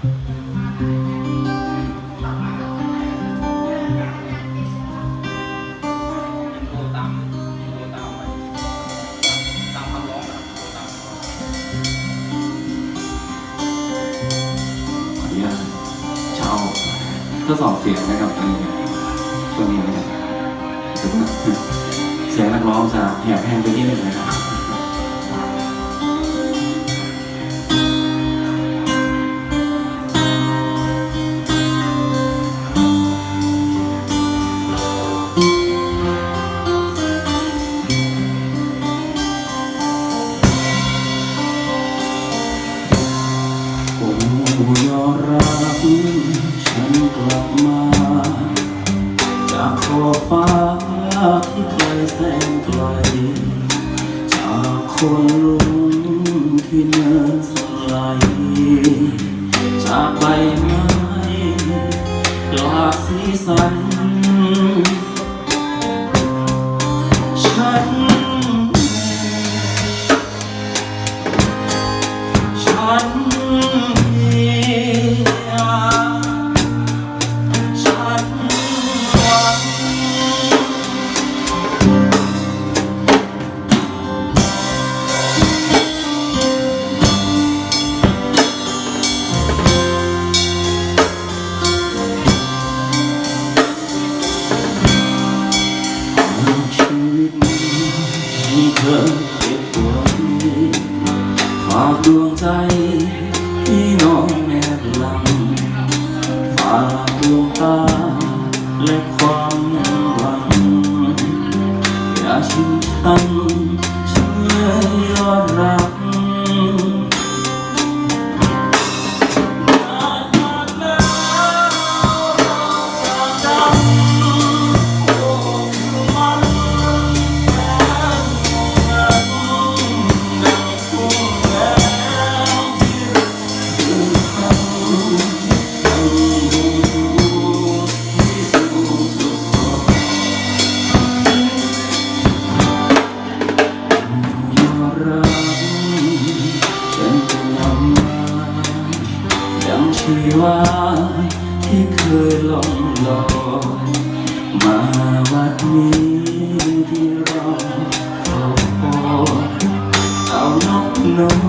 ทดสอบเสียงนะครับในช่วงนี้นะครับเสียงนักร้องจะแหบแห้งไปนิดนึงนะครับ ฉันกลับมา จากขอบฟ้าที่ไกลแสนไกล จากคนรุ่งที่เนินสลายจากใบไม้กลาสีสันากดวงใจที่น้องแนบหลังฝากดวงตา และความหวัง อย่าชิงชัน ชีวาที่เคยลองลอยมาวัดนี้ที่เราเฝ้าคอยเอานกน้อย